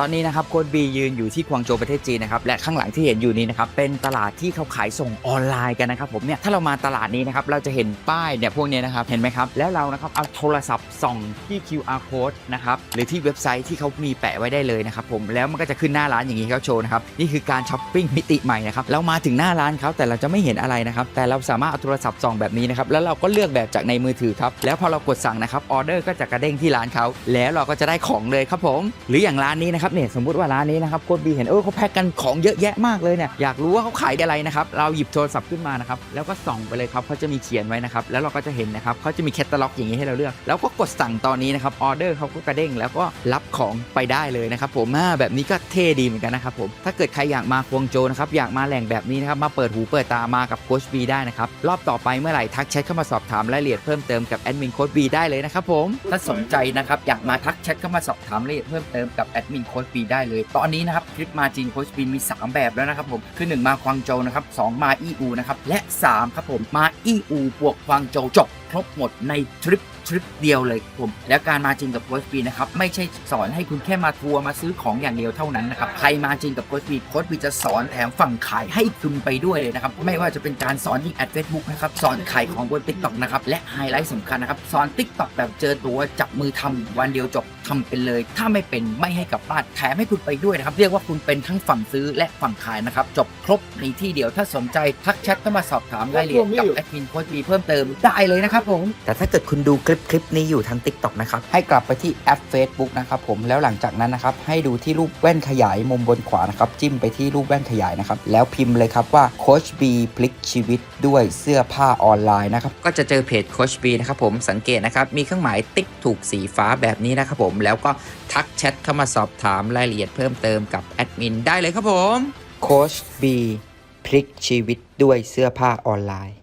ตอนนี้นะครับโค้ดบียืนอยู่ที่กวางโจวประเทศจีนนะครับและข้างหลังที่เห็นอยู่นี้นะครับเป็นตลาดที่เขาขายส่งออนไลน์กันนะครับผมเนี่ยถ้าเรามาตลาดนี้นะครับเราจะเห็นป้ายเนี่ยพวกนี้นะครับเห็นไหมครับแล้วเรานะครับเอาโทรศัพท์ส่องที่ QR code นะครับหรือที่เว็บไซต์ที่เขามีแปะไว้ได้เลยนะครับผมแล้วมันก็จะขึ้นหน้าร้านอย่างนี้เขาโชว์นะครับนี่คือการช้อปปิ้งมิติใหม่นะครับเรามาถึงหน้าร้านเขาแต่เราจะไม่เห็นอะไรนะครับแต่เราสามารถเอาโทรศัพท์ส่องแบบนี้นะครับแล้วเราก็เลือกแบบจากในมือถือครับแล้วพอเรากดสั่งนะครับออเดอร์ก็จะกระเด้งที่ร้านเขาแล้วเราก็จะได้ของเลยครับผมหรืออย่างร้านนี้นะครับเนี่ยสมมติว่าร้านนี้นะครับโค้ดบีเห็นเออเขาแพ็คกันของเยอะแยะมากเลยเนี่ยอยากรู้ว่าเขาขายอะไรนะครับเราหยิบโทรศัพท์ขึ้นมานะครับแล้วก็ส่องไปเลยครับเขาจะมีเขียนไว้นะครับแล้วเราก็จะเห็นนะครับเขาจะมีแคตตาล็อกอย่างนี้ให้เราเลือก แล้วก็กดสั่งตอนนี้นะครับออเดอร์เขาก็กระเด้งแล้วก็รับของไปได้เลยนะครับผมอ่าแบบนี้ก็เท่ดีเหมือนกันนะครับผมถ้าเกิดใครอยากมากวงโจนะครับอยากมาแหล่งแบบนี้นะครับมาเปิดหูเปิดตามากับโค้ชบีได้นะครับรอบต่อไปเมื่อไหร่ทักแชทเข้ามาสอบถามรายละเอียดเพิ่มเติมกับแอดมินโค้ชบีได้เลยนะครับผมถ้าสนใจนะครับอยากมาทักแชทเข้ามาสอบถามรายละเอียดเพิ่มเติมกับแอดมินโคชบีได้เลย ตอนนี้นะครับคลิปมาจริงโค้ชบีมี 3 แบบแล้วนะครับผมคือ 1 มาควางโจนะครับสองมาอีอูนะครับและ 3 ครับผมมาอีอูบวกควางโจจบครบหมดในทริปทริปเดียวเลยผม แล้วการมาจริงกับโค้ชบีนะครับไม่ใช่สอนให้คุณแค่มาทัวร์มาซื้อของอย่างเดียวเท่านั้นนะครับใครมาจริงกับโค้ชบีโค้ชบีจะสอนแถมฝั่งขายให้คุณไปด้วยเลยนะครับไม่ว่าจะเป็นการสอนยิงแอดเฟซบุ๊กนะครับสอนขายของบน t ิ k t o k นะครับและไฮไลท์สำคัญนะครับสอน t ิ k t o k แบบเจอตัวจับมือทำวันเดียวจบ ทำเป็นเลย ถ้าไม่เป็นไม่ให้กลับบ้านแถมให้คุณไปด้วยนะครับ เรียกว่าคุณเป็นทั้งฝั่งซื้อและฝั่งขายนะครับ จบครบในที่เดียวถ้าสนใจทักแชทเข้ามาสอบถามรายละเอียดกับแอดมินโค้ชบีเพิ่มเติมได้เลยนะครับผม แต่ถ้าเกิดคุณดูคลิปคลิปนี้อยู่ทาง TikTok นะครับ ให้กลับไปที่แอป Facebook นะครับผมแล้วหลังจากนั้นนะครับ ให้ดูที่รูปแว่นขยายมุมบนขวานะครับ จิ้มไปที่รูปแว่นขยายนะครับ แล้วพิมพ์เลยครับว่าโคชบีพลิกชีวิตด้วยเสื้อผ้าออนไลน์นะครับก็จะเจอเพจโคชบีนะครับผมสังเกตนะครับมีเครื่องหมายติ๊กถูกสีฟ้าแบบนี้นะครับผมแล้วก็ทักแชทเข้ามาสอบถามรายละเอียดเพิ่มเติมกับแอดมินได้เลยครับผม โคชบีพลิกชีวิตด้วยเสื้อผ้าออนไลน์